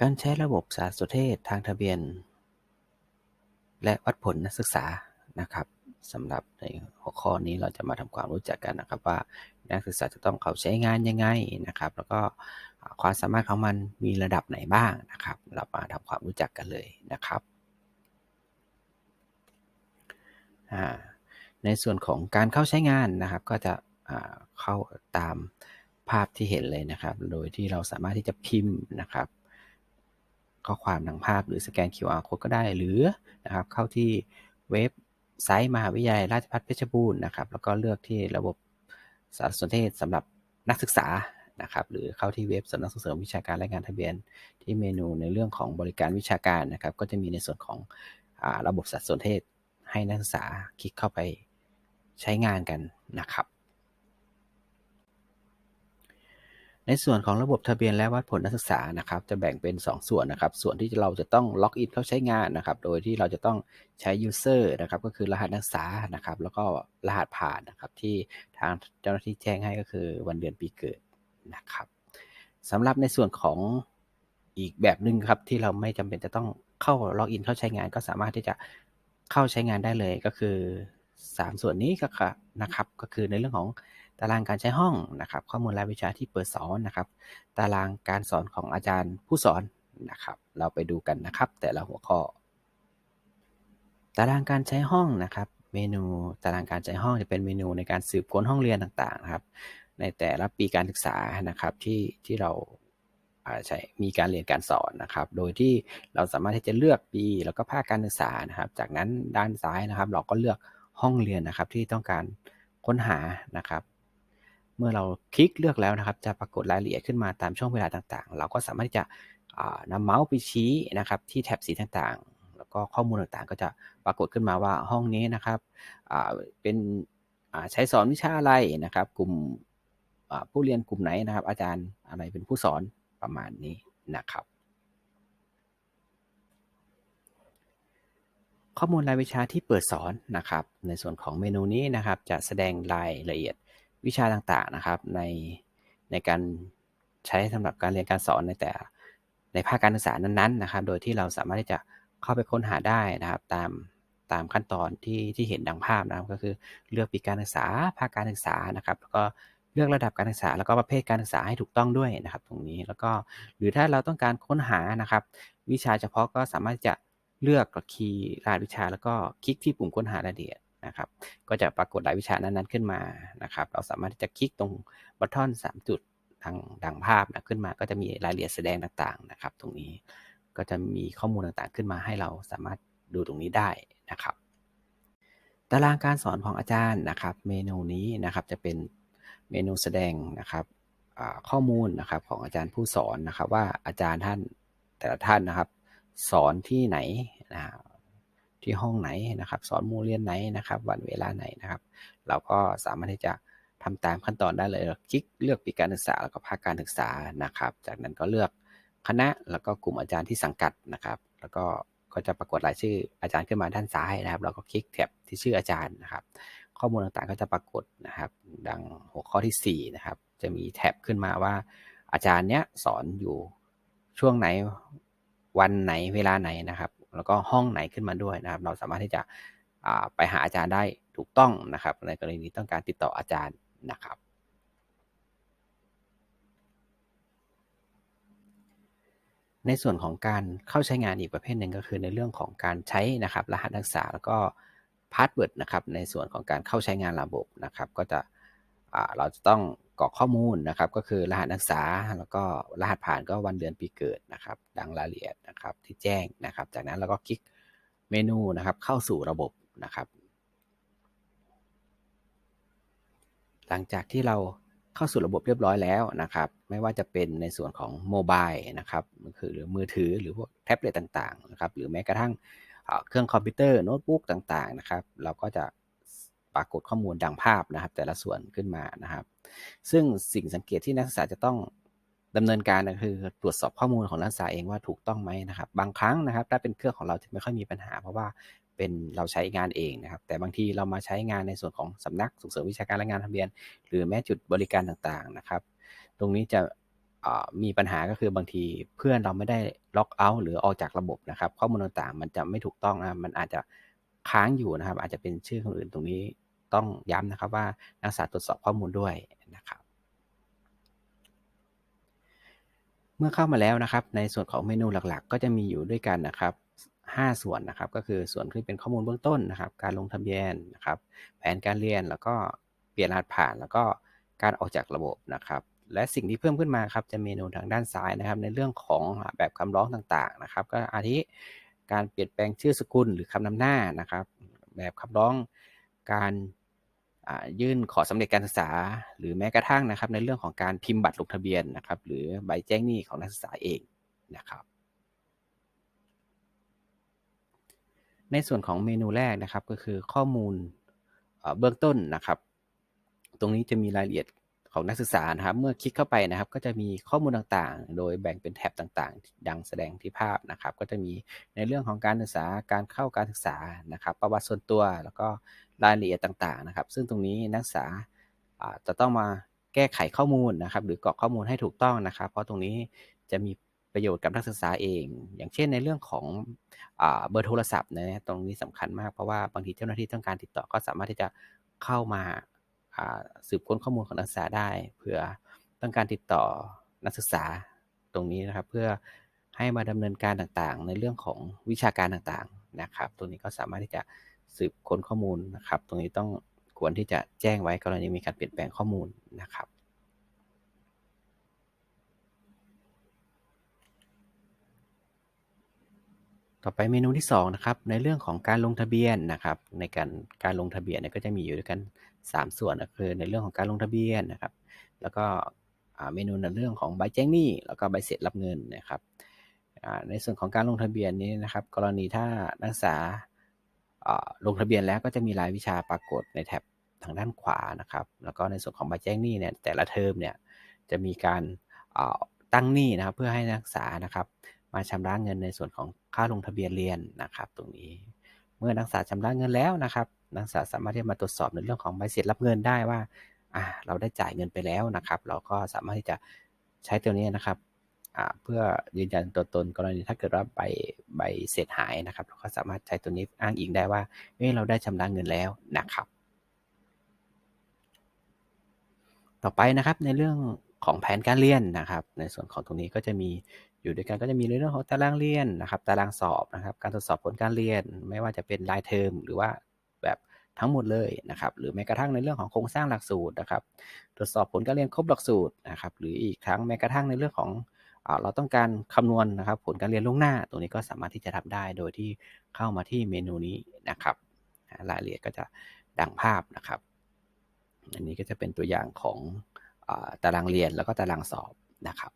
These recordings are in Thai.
การใช้ระบบสารสนเทศทางทะเบียน และวัดผลนักศึกษานะครับสำหรับในหัวข้อนี้เราจะมาทำความรู้จักกันนะครับ ว่านักศึกษาจะต้องเข้าใช้งานยังไงนะครับ แล้วก็ความสามารถของมันมีระดับไหนบ้างนะครับ เรามาทำความรู้จักกันเลยนะครับในส่วนของการเข้าใช้งานนะครับ ก็จะเข้าตามภาพที่เห็นเลยนะครับ โดยที่เราสามารถที่จะพิมพ์นะครับ ข้อความทางภาพ หรือสแกน QR code ก็ได้ หรือนะครับเข้าที่เว็บไซต์มหาวิทยาลัยราชภัฏเพชรบูรณ์นะครับ แล้วก็เลือกที่ระบบสารสนเทศสำหรับนักศึกษานะครับ หรือเข้าที่เว็บสำนักส่งเสริมวิชาการและงานทะเบียน ที่เมนูในเรื่องของบริการวิชาการนะครับ ก็จะมีในส่วนของอระบบสารสนเทศให้นักศึกษาคลิกเข้าไปใช้งานกันนะครับ ในส่วนของระบบทะเบียนและวัดผลนักศึกษานะครับ จะแบ่งเป็น 2 ส่วนนะครับ ส่วนที่เราจะต้องล็อกอินเข้าใช้งานนะครับ โดยที่เราจะต้องใช้ user นะครับ ก็คือรหัสนักศึกษานะครับ แล้วก็รหัสผ่านนะครับ ที่ทางเจ้าหน้าที่แจ้งให้ก็คือวันเดือนปีเกิดนะครับสำหรับในส่วนของอีกแบบหนึ่งครับที่เราไม่จำเป็นจะต้องเข้าล็อกอินเข้าใช้งาน ก็สามารถที่จะเข้าใช้งานได้เลยก็คือ 3 ส่วนนี้ก็นะครับ ก็คือในเรื่องของ ตารางการใช้ห้องนะครับ ข้อมูลรายวิชาที่เปิดสอนนะครับ ตารางการสอนของอาจารย์ผู้สอนนะครับ เราไปดูกันนะครับ แต่ละหัวข้อ ตารางการใช้ห้องนะครับ เมนูตารางการใช้ห้องจะเป็นเมนูในการสืบค้นห้องเรียนต่างๆนะครับ ในแต่ละปีการศึกษานะครับที่ที่เราใช้มีการเรียนการสอนนะครับ โดยที่เราสามารถที่จะเลือกปีแล้วก็ภาคการศึกษานะครับ จากนั้นด้านซ้ายนะครับ เราก็เลือกห้องเรียนนะครับที่ต้องการค้นหานะครับ มื่อเราคลิกเลือกแล้วนะครับ จะปรากฏรายละเอียดขึ้นมาตามช่วงเวลาต่างๆ เราก็สามารถที่จะนำเมาส์ไปชี้นะครับ ที่แท็บสีต่างๆ แล้วก็ข้อมูลต่างๆ ก็จะปรากฏขึ้นมาว่าห้องนี้นะครับเป็นใช้สอนวิชาอะไรนะครับ กลุ่มผู้เรียนกลุ่มไหนนะครับ อาจารย์อะไรเป็นผู้สอนประมาณนี้นะครับข้อมูลรายวิชาที่เปิดสอนนะครับ ในส่วนของเมนูนี้นะครับ จะแสดงรายละเอียด วิชาต่างๆนะครับ ในในการใช้สำหรับการเรียนการสอนในแต่ในภาคการศึกษานั้นๆนะครับ โดยที่เราสามารถที่จะเข้าไปค้นหาได้นะครับ ตามตามขั้นตอนที่ที่เห็นดังภาพนะครับ ก็คือเลือกปีการศึกษาภาคการศึกษานะครับ แล้วก็เลือกระดับการศึกษา แล้วก็ประเภทการศึกษาให้ถูกต้องด้วยนะครับ ตรงนี้แล้วก็หรือถ้าเราต้องการค้นหานะครับ วิชาเฉพาะก็สามารถจะเลือกคีย์รายวิชา แล้วก็คลิกที่ปุ่มค้นหารายละเอียด นะครับ ก็จะปรากฏรายวิชานั้นๆขึ้นมานะครับ เราสามารถที่จะคลิกตรงบัตทอน3จุดทางดังภาพนะขึ้นมาก็จะมีรายละเอียดแสดงต่างๆนะครับ ตรงนี้ก็จะมีข้อมูลต่างๆขึ้นมาให้เราสามารถดูตรงนี้ได้นะครับ ตารางการสอนของอาจารย์นะครับ เมนูนี้นะครับจะเป็นเมนูแสดงนะครับข้อมูลนะครับของอาจารย์ผู้สอนนะครับ ว่าอาจารย์ท่านแต่ละท่านนะครับ สอนที่ไหนนะ ที่ห้องไหนนะครับ สอนมูเรียนไหนนะครับ วันเวลาไหนนะครับ เราก็สามารถที่จะทำตามขั้นตอนได้เลยคลิกเลือกปีการศึกษาแล้วก็ภาคการศึกษานะครับ จากนั้นก็เลือกคณะแล้วก็กลุ่มอาจารย์ที่สังกัดนะครับ แล้วก็ก็จะปรากฏรายชื่ออาจารย์ขึ้นมาด้านซ้ายนะครับ เราก็คลิกแท็บที่ชื่ออาจารย์นะครับ ข้อมูลต่างๆก็จะปรากฏนะครับ ดังหัวข้อที่ 4 นะครับ จะมีแท็บขึ้นมาว่าอาจารย์เนี้ยสอนอยู่ช่วงไหนวันไหนเวลาไหนนะครับ แล้วก็ห้องไหนขึ้นมาด้วยนะครับ เราสามารถที่จะไปหาอาจารย์ได้ถูกต้องนะครับ ในกรณีต้องการติดต่ออาจารย์นะครับในส่วนของการเข้าใช้งานอีกประเภทหนึ่งก็คือในเรื่องของการใช้นะครับรหัสนักศึกษาแล้วก็พาสเวิร์ดนะครับในส่วนของการเข้าใช้งานระบบนะครับ ก็จะเราจะต้อง กรอกข้อมูลนะครับ ก็คือรหัสนักศึกษาแล้วก็รหัสผ่านก็วันเดือนปีเกิดนะครับ ดังรายละเอียดนะครับที่แจ้งนะครับ จากนั้นเราก็คลิกเมนูนะครับ เข้าสู่ระบบนะครับ หลังจากที่เราเข้าสู่ระบบเรียบร้อยแล้วนะครับ ไม่ว่าจะเป็นในส่วนของโมบายนะครับคือหรือมือถือหรือพวกแท็บเล็ตต่างๆนะครับ หรือแม้กระทั่งเครื่องคอมพิวเตอร์โน้ตบุ๊กต่างๆนะครับ เราก็จะ ปรากฏข้อมูลดังภาพนะครับ แต่ละส่วนขึ้นมานะครับ ซึ่งสิ่งสังเกตที่นักศึกษาจะต้องดำเนินการก็คือตรวจสอบข้อมูลของนักศึกษาเองว่าถูกต้องไหมนะครับ บางครั้งนะครับ ถ้าเป็นเครื่องของเราจะไม่ค่อยมีปัญหา เพราะว่าเป็นเราใช้งานเองนะครับ แต่บางทีเรามาใช้งานในส่วนของสำนักส่งเสริมวิชาการและงานทะเบียน หรือแม้จุดบริการต่างๆนะครับ ตรงนี้จะมีปัญหาก็คือบางทีเพื่อนเราไม่ได้ล็อกเอาท์หรือออกจากระบบนะครับ ข้อมูลต่างๆ มันจะไม่ถูกต้องนะมันอาจจะค้างอยู่นะครับ อาจจะเป็นชื่อคนอื่นตรงนี้ ต้องย้ำนะครับว่านักศึกษาตรวจสอบข้อมูลด้วยนะครับเมื่อเข้ามาแล้วนะครับในส่วนของเมนูหลักๆ ก็จะมีอยู่ด้วยกันนะครับ5ส่วนนะครับก็คือส่วนที่เป็นข้อมูลเบื้องต้นนะครับ การลงทะเบียนนะครับ แผนการเรียนแล้วก็เปลี่ยนรหัสผ่าน แล้วก็การออกจากระบบนะครับ และสิ่งที่เพิ่มขึ้นมาครับจะเมนูทางด้านซ้ายนะครับ ในเรื่องของแบบคำร้องต่างๆนะครับ ก็อาทิการเปลี่ยนแปลงชื่อสกุลหรือคำนำหน้านะครับ แบบคำร้องการ ยื่นขอสำเร็จการศึกษา หรือแม้กระทั่งนะครับ ในเรื่องของการพิมพ์บัตรลงทะเบียนนะครับ หรือใบแจ้งหนี้ของนักศึกษาเองนะครับในส่วนของเมนูแรกนะครับก็คือข้อมูลเบื้องต้นนะครับ ตรงนี้จะมีรายละเอียดของนักศึกษานะครับ เมื่อคลิกเข้าไปนะครับ ก็จะมีข้อมูลต่างๆ โดยแบ่งเป็นแท็บต่างๆ ดังแสดงที่ภาพนะครับ ก็จะมีในเรื่องของการศึกษาการเข้าการศึกษานะครับ ประวัติส่วนตัว แล้วก็ รายละเอียดต่างๆนะครับ ซึ่งตรงนี้นักศึกษาจะต้องมาแก้ไขข้อมูลนะครับ หรือกรอกข้อมูลให้ถูกต้องนะครับ เพราะตรงนี้จะมีประโยชน์กับนักศึกษาเอง อย่างเช่นในเรื่องของเบอร์โทรศัพท์นะตรงนี้สำคัญมากเพราะว่าบางทีเจ้าหน้าที่ต้องการติดต่อก็สามารถที่จะเข้ามาสืบค้นข้อมูลของนักศึกษาได้เพื่อต้องการติดต่อนักศึกษาตรงนี้นะครับ เพื่อให้มาดำเนินการต่างๆ ในเรื่องของวิชาการต่างๆนะครับตรงนี้ก็สามารถที่จะ สืบค้นข้อมูลนะครับ ตรงนี้ต้องควรที่จะแจ้งไว้กรณีมีการเปลี่ยนแปลงข้อมูลนะครับต่อไปเมนูที่2นะครับในเรื่องของการลงทะเบียนนะครับ ในการการลงทะเบียนเนี่ยก็จะมีอยู่ด้วยกัน 3 ส่วนก็คือ ในเรื่องของการลงทะเบียนนะครับ แล้วก็เมนูในเรื่องของใบแจ้งหนี้แล้วก็ใบเสร็จรับเงินนะครับในส่วนของการลงทะเบียนนี้นะครับ กรณีถ้านักศึกษา ลงทะเบียนแล้วก็จะมีรายวิชาปรากฏในแท็บทางด้านขวานะครับ แล้วก็ในส่วนของใบแจ้งหนี้เนี่ยแต่ละเทอมเนี่ยจะมีการตั้งหนี้นะครับเพื่อให้นักศึกษานะครับ มาชำระเงินในส่วนของค่าลงทะเบียนเรียนนะครับ ตรงนี้เมื่อนักศึกษาชำระเงินแล้วนะครับ นักศึกษาสามารถที่จะมาตรวจสอบในเรื่องของใบเสร็จรับเงินได้ว่าเราได้จ่ายเงินไปแล้วนะครับ เราก็สามารถที่จะใช้ตัวนี้นะครับ เพื่อยืนยันตัวตนกรณีถ้าเกิดว่าใบใบเสร็จหายนะครับเราก็สามารถใช้ตัวนี้อ้างอิงได้ว่าเฮ้เราได้ชำระเงินแล้วนะครับ ต่อไปนะครับในเรื่องของแผนการเรียนนะครับ ในส่วนของตรงนี้ก็จะมีอยู่ด้วยกันก็จะมีในเรื่องของตารางเรียนนะครับ ตารางสอบนะครับ การตรวจสอบผลการเรียน ไม่ว่าจะเป็นรายเทอมหรือว่าแบบทั้งหมดเลยนะครับ หรือแม้กระทั่งในเรื่องของโครงสร้างหลักสูตรนะครับ ตรวจสอบผลการเรียนครบหลักสูตรนะครับ หรืออีกครั้งแม้กระทั่งในเรื่องของ เราต้องการคำนวณนะครับผลการเรียนล่วงหน้า ตรงนี้ก็สามารถที่จะทำได้โดยที่เข้ามาที่เมนูนี้นะครับรายละเอียดก็จะดังภาพนะครับ อันนี้ก็จะเป็นตัวอย่างของตารางเรียนแล้วก็ตารางสอบนะครับ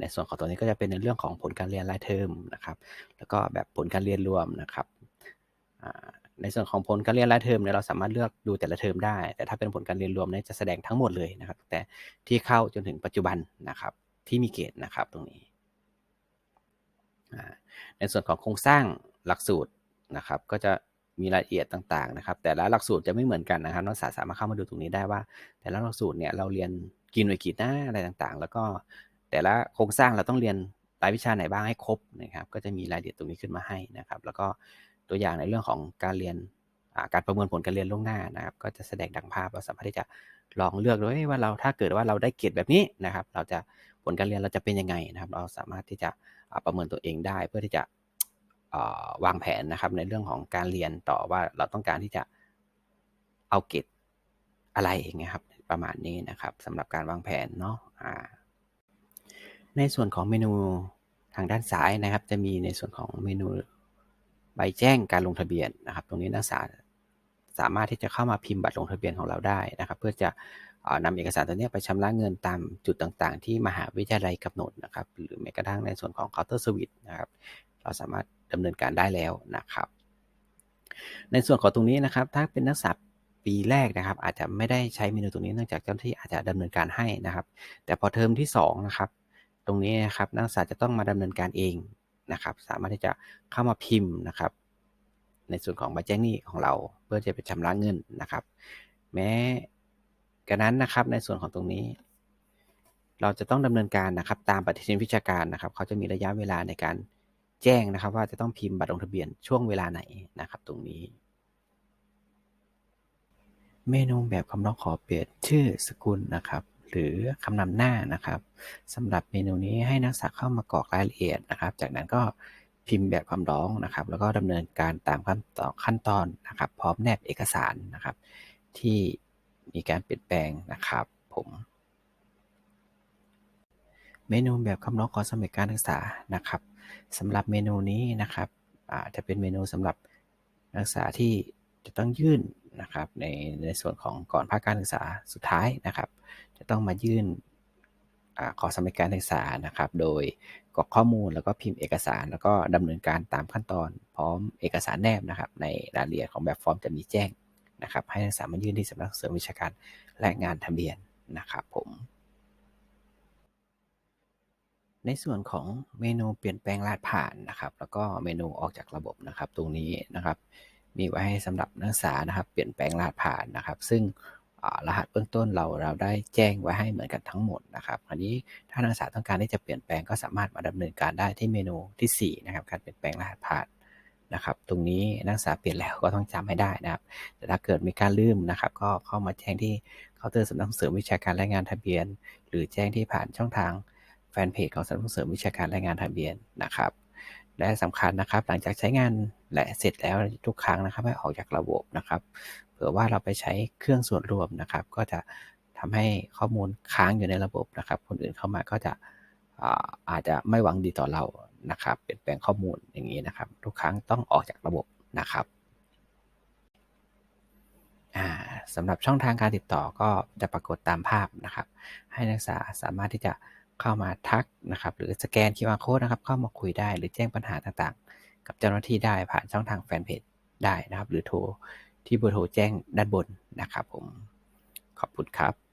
ในส่วนของตัวนี้ก็จะเป็นในเรื่องของผลการเรียนรายเทอมนะครับ แล้วก็แบบผลการเรียนรวมนะครับ ในส่วนของผลการเรียนรายเทอมเนี่ยเราสามารถเลือกดูแต่ละเทอมได้ แต่ถ้าเป็นผลการเรียนรวมเนี่ยจะแสดงทั้งหมดเลยนะครับ แต่ที่เข้าจนถึงปัจจุบันนะครับ ที่มีเกณฑ์นะครับตรงนี้ ในส่วนของโครงสร้างหลักสูตรนะครับ ก็จะมีรายละเอียดต่างๆนะครับ แต่ละหลักสูตรจะไม่เหมือนกันนะครับนักศึกษาสามารถเข้ามาดูตรงนี้ได้ว่า แต่ละหลักสูตรเนี่ยเราเรียนกินหน่วยกิจหน้าอะไรต่างๆ แล้วก็แต่ละโครงสร้างเราต้องเรียนรายวิชาไหนบ้างให้ครบนะครับ ก็จะมีรายละเอียดตรงนี้ขึ้นมาให้นะครับ แล้วก็ ตัวอย่างในเรื่องของการเรียนการประเมินผลการเรียนล่วงหน้านะครับ ก็จะแสดงดังภาพเราสามารถที่จะลองเลือกด้วยว่าเราถ้าเกิดว่าเราได้เกรดแบบนี้นะครับ เราจะผลการเรียนเราจะเป็นยังไงนะครับ เราสามารถที่จะประเมินตัวเองได้เพื่อที่จะวางแผนนะครับ ในเรื่องของการเรียนต่อว่าเราต้องการที่จะเอาเกรดอะไรอย่างเงี้ยครับ ประมาณนี้นะครับสำหรับการวางแผนเนาะในส่วนของเมนูทางด้านซ้ายนะครับ จะมีในส่วนของเมนู ใบแจ้งการลงทะเบียนนะครับ ตรงนี้นักศึกษาสามารถที่จะเข้ามาพิมพ์บัตรลงทะเบียนของเราได้นะครับ เพื่อจะนำเอกสารตัวนี้ไปชำระเงินตามจุดต่างๆ ที่มหาวิทยาลัยกำหนดนะครับ หรือแม้กระทั่งในส่วนของเคาน์เตอร์สวิตนะครับ เราสามารถดำเนินการได้แล้วนะครับ ในส่วนของตรงนี้นะครับ ถ้าเป็นนักศึกษาปีแรกนะครับ อาจจะไม่ได้ใช้เมนูตรงนี้เนื่องจากเจ้าหน้าที่อาจจะดำเนินการให้นะครับ แต่พอเทอมที่2นะครับ ตรงนี้นะครับนักศึกษาจะต้องมาดำเนินการเอง นะครับ สามารถที่จะเข้ามาพิมพ์นะครับ ในส่วนของใบแจ้งหนี้ของเราเพื่อจะไปชำระเงินนะครับ แม้กระนั้นนะครับในส่วนของตรงนี้ เราจะต้องดำเนินการนะครับ ตามปฏิทินวิชาการนะครับ เขาจะมีระยะเวลาในการแจ้งนะครับ ว่าจะต้องพิมพ์บัตรลงทะเบียนช่วงเวลาไหนนะครับ ตรงนี้เมนูแบบคำร้องขอเปลี่ยนชื่อสกุลนะครับ หรือคำนำหน้านะครับสำหรับเมนูนี้ให้นักศึกษาเข้ามากรอกรายละเอียดนะครับ จากนั้นก็พิมพ์แบบคำร้องนะครับ แล้วก็ดำเนินการตามขั้นตอนขั้นตอนนะครับ พร้อมแนบเอกสารนะครับ ที่มีการเปลี่ยนแปลงนะครับ ผมเมนูแบบคำร้องขอสมัครการศึกษานะครับสำหรับเมนูนี้นะครับจะเป็นเมนูสำหรับนักศึกษาที่จะต้องยื่น นะครับในในส่วนของก่อนภาคการศึกษาสุดท้ายนะครับ จะต้องมายื่นอขอสมัครการศึกษานะครับ โดยกรอกข้อมูลแล้วก็พิมพ์เอกสาร แล้วก็ดำเนินการตามขั้นตอนพร้อมเอกสารแนบนะครับ ในรายละเอียดของแบบฟอร์มจะมีแจ้งนะครับ ให้นักศึกษามายื่นที่สำนักเสริมวิชาการและงานทะเบียนนะครับผมในส่วนของเมนูเปลี่ยนแปลงรหัสผ่านนะครับ แล้วก็เมนูออกจากระบบนะครับ ตรงนี้นะครับ มีไว้ให้สำหรับนักศึกษานะครับ เปลี่ยนแปลงรหัสผ่านนะครับ ซึ่งรหัสเบื้องต้นเราเราได้แจ้งไว้ให้เหมือนกันทั้งหมดนะครับอันนี้ถ้านักศึกษาต้องการที่จะเปลี่ยนแปลงก็สามารถมาดำเนินการได้ที่เมนูที่สี่นะครับ การเปลี่ยนแปลงรหัสผ่านนะครับ ตรงนี้นักศึกษาเปลี่ยนแล้วก็ต้องจำให้ได้นะครับ แต่ถ้าเกิดมีการลืมนะครับ ก็เข้ามาแจ้งที่เคาน์เตอร์สำนักส่งเสริมวิชาการและงานทะเบียน หรือแจ้งที่ผ่านช่องทางแฟนเพจของสำนักส่งเสริมวิชาการและงานทะเบียนนะครับ และสำคัญนะครับ หลังจากใช้งานและเสร็จแล้วทุกครั้งนะครับให้ออกจากระบบนะครับเผื่อว่าเราไปใช้เครื่องส่วนรวมนะครับ ก็จะทำให้ข้อมูลค้างอยู่ในระบบนะครับ คนอื่นเข้ามาก็จะอาจจะไม่หวังดีต่อเรานะครับ เปลี่ยนแปลงข้อมูลอย่างนี้นะครับ ทุกครั้งต้องออกจากระบบนะครับสำหรับช่องทางการติดต่อก็จะปรากฏตามภาพนะครับ ให้นักศึกษาสามารถที่จะ เข้ามาทักนะครับ หรือสแกน QR code นะครับ เข้ามาคุยได้ หรือแจ้งปัญหาต่างๆ กับเจ้าหน้าที่ได้ผ่านช่องทางแฟนเพจได้นะครับ หรือโทรที่เบอร์โทรแจ้งด้านบนนะครับผม ขอบคุณครับ